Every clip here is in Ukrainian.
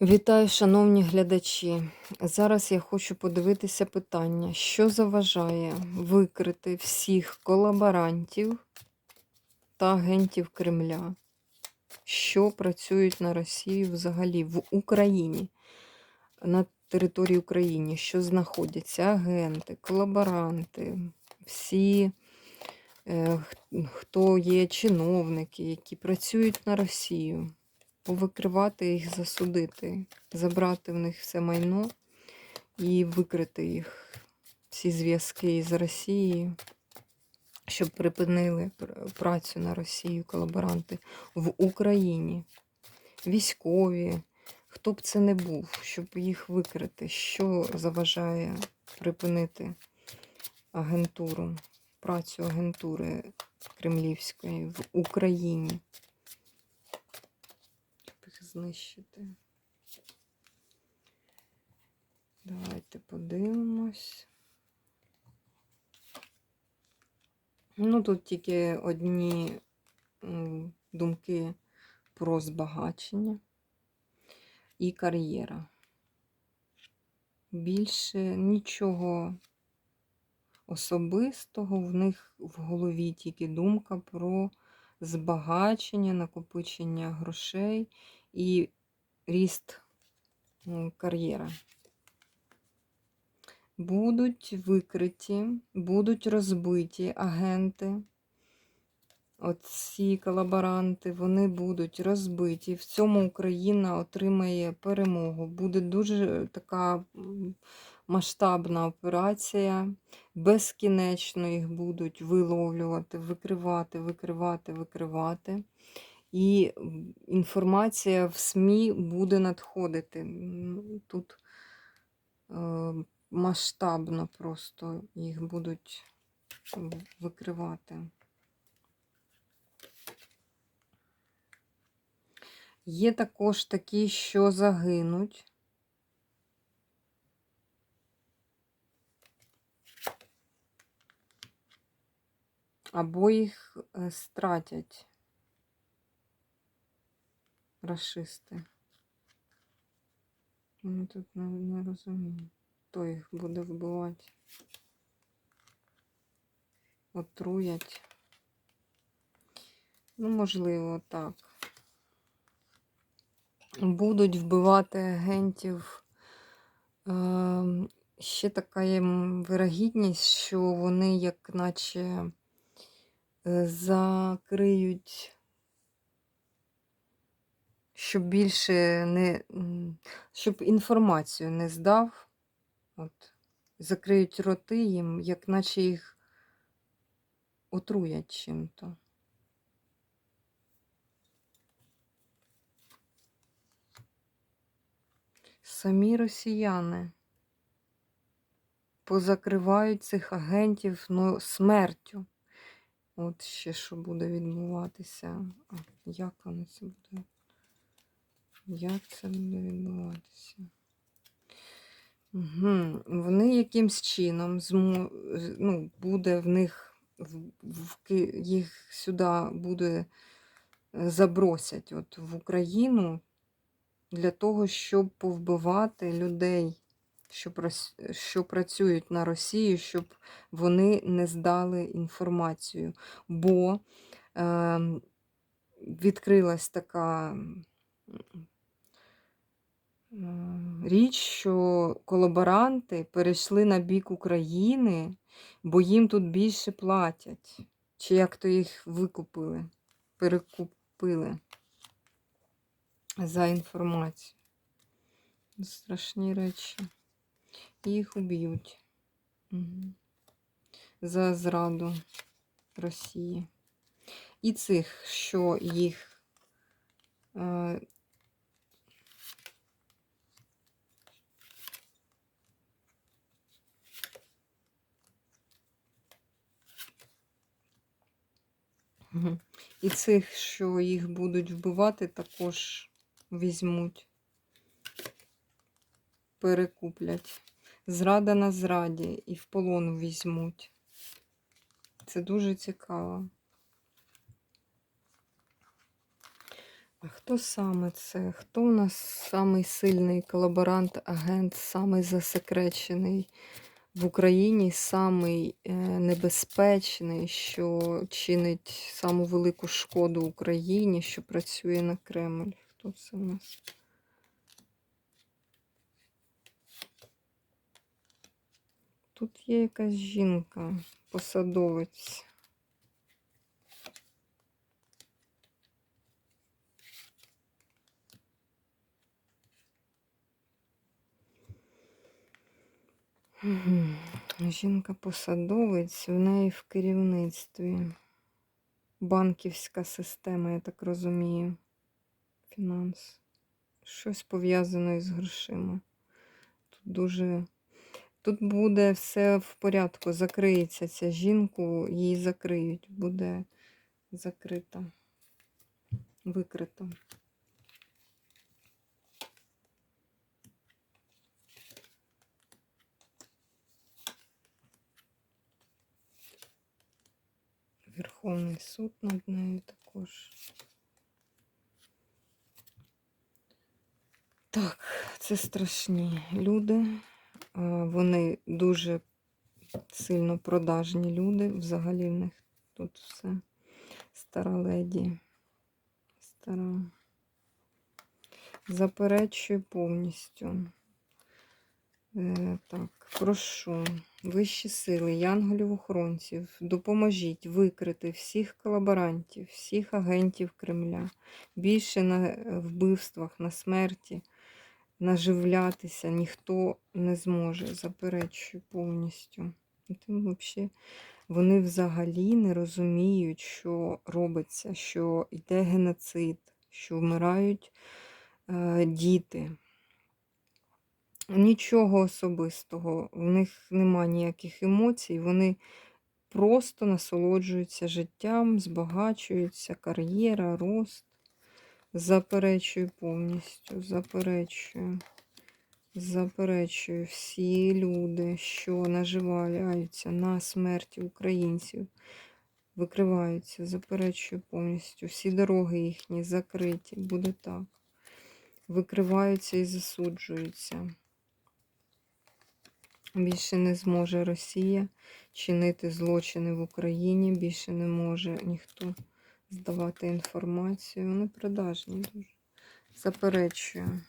Вітаю, шановні глядачі. Зараз я хочу подивитися питання, що заважає викрити всіх колаборантів та агентів Кремля, що працюють на Росію взагалі в Україні, на території України, що знаходяться агенти, колаборанти, всі, е, хто є чиновники, які працюють на Росію повикривати їх, засудити, забрати в них все майно і викрити їх, всі зв'язки з Росією, щоб припинили працю на Росію колаборанти в Україні, військові, хто б це не був, щоб їх викрити, що заважає припинити агентуру, працю агентури кремлівської в Україні знищити. Давайте подивимось. Ну, тут тільки одні думки про збагачення і кар'єра. Більше нічого особистого в них в голові, тільки думка про збагачення, накопичення грошей і ріст кар'єра. Будуть викриті, будуть розбиті агенти. Оці колаборанти, вони будуть розбиті. В цьому Україна отримає перемогу. Буде дуже така масштабна операція. Безкінечно їх будуть виловлювати, викривати, викривати, викривати. І інформація в СМІ буде надходити. Тут е, масштабно просто їх будуть викривати. Є також такі, що загинуть. Або їх е, стратять расисти. Ну, тут не, не розумію, хто їх буде вбивати. Отруять. Ну, можливо, так. Будуть вбивати агентів. Ем, Ще така є вирогідність, що вони як наче е, закриють, щоб більше не, щоб інформацію не здав. От, закриють роти їм, як наче їх отруять чим-то. Самі росіяни позакривають цих агентів ну, смертю. От ще що буде відбуватися. Як воно це буде? Як це буде відбуватися? Угу. Вони якимсь чином змо... з- ну, буде в них в, їх сюди буде е, забросять от в Україну для того, щоб повбивати людей, що, прос- що працюють на Росію, щоб вони не здали інформацію. Бо е, відкрилась така річ, що колаборанти перейшли на бік України, бо їм тут більше платять. Чи як то їх викупили, перекупили за інформацію. Страшні речі. Їх уб'ють за зраду Росії. І цих, що їх Мгм. І цих, що їх будуть вбивати, також візьмуть, перекуплять. Зрада на зраді і в полон візьмуть. Це дуже цікаво. А хто саме це? Хто у нас самий сильний колаборант, агент, самий засекречений в Україні, самий е, небезпечний, що чинить саму велику шкоду Україні, що працює на Кремль? Хто це у нас? Тут є якась жінка, посадовець. Мгм. Жінка-посадовець, в неї в керівництві. Банківська система, я так розумію. Фінанс. Щось пов'язане із грошима. Тут дуже. Тут буде все в порядку. Закриється ця жінку, її закриють. Буде закрита, викрита. Верховний суд над нею також. Так, це страшні люди. Вони дуже сильно продажні люди. Взагалі в них тут все. Стара леді. Стара. Заперечую повністю. Е, Так, прошу, вищі сили, янголів-охоронців, допоможіть викрити всіх колаборантів, всіх агентів Кремля, більше на е, вбивствах, на смерті, наживлятися ніхто не зможе. Заперечую повністю. Ну, Тим взагалі вони взагалі не розуміють, що робиться, що йде геноцид, що вмирають е, діти. Нічого особистого, в них нема ніяких емоцій, вони просто насолоджуються життям, збагачуються, кар'єра, рост. Заперечую повністю, заперечую, заперечую всі люди, що наживаються на смерті українців, викриваються, заперечую повністю. Всі дороги їхні закриті, буде так. Викриваються і засуджуються. Більше не зможе Росія чинити злочини в Україні, більше не може ніхто здавати інформацію. Вони продажні дуже. Заперечую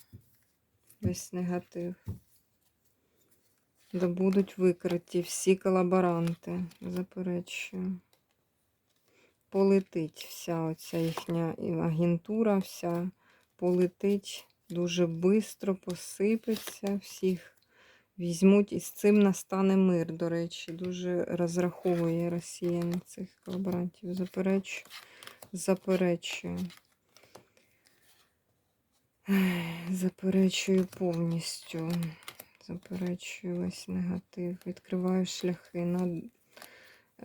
весь негатив. Да будуть викриті всі колаборанти. Заперечую. Полетить вся оця їхня агентура, вся полетить дуже швидко, посипеться всіх візьмуть і з цим настане мир, до речі. Дуже розраховує Росія на цих колаборантів. Заперечую. Заперечую. Заперечую повністю. Заперечую весь негатив. Відкриваю шляхи на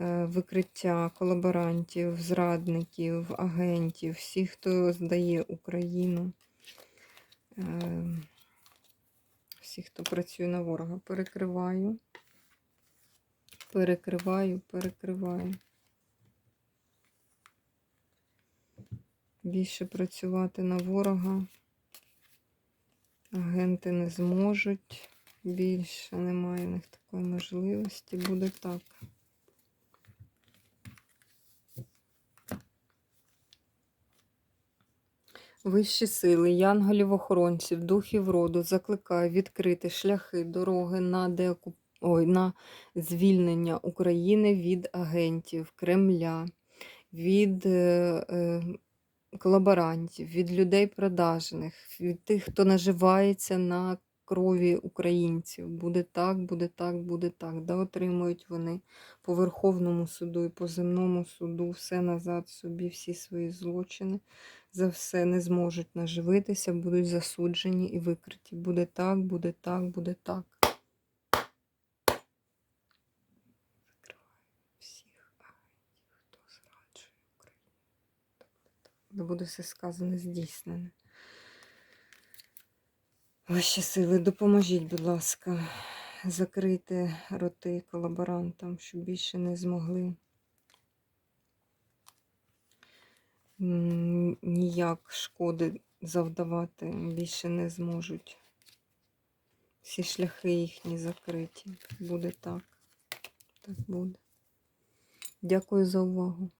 е, викриття колаборантів, зрадників, агентів, всіх, хто здає Україну. Всіх, хто працює на ворога. Перекриваю, перекриваю, перекриваю. Більше працювати на ворога. Агенти не зможуть. Більше немає в них такої можливості. Буде так. Вищі сили, янголів-охоронців, духів роду закликаю відкрити шляхи, дороги на деокуп... Ой, на звільнення України від агентів Кремля, від е, е, колаборантів, від людей продажних, від тих, хто наживається на крові українців. Буде так, буде так, буде так. Да, отримують вони по Верховному суду і по земному суду все назад собі, всі свої злочини за все не зможуть наживитися, будуть засуджені і викриті. Буде так, буде так, буде так. Буде все сказане, здійснене. Ваші сили, допоможіть, будь ласка, закрити роти колаборантам, щоб більше не змогли ніяк шкоди завдавати більше не зможуть. Всі шляхи їхні закриті. Буде так. Так буде. Дякую за увагу.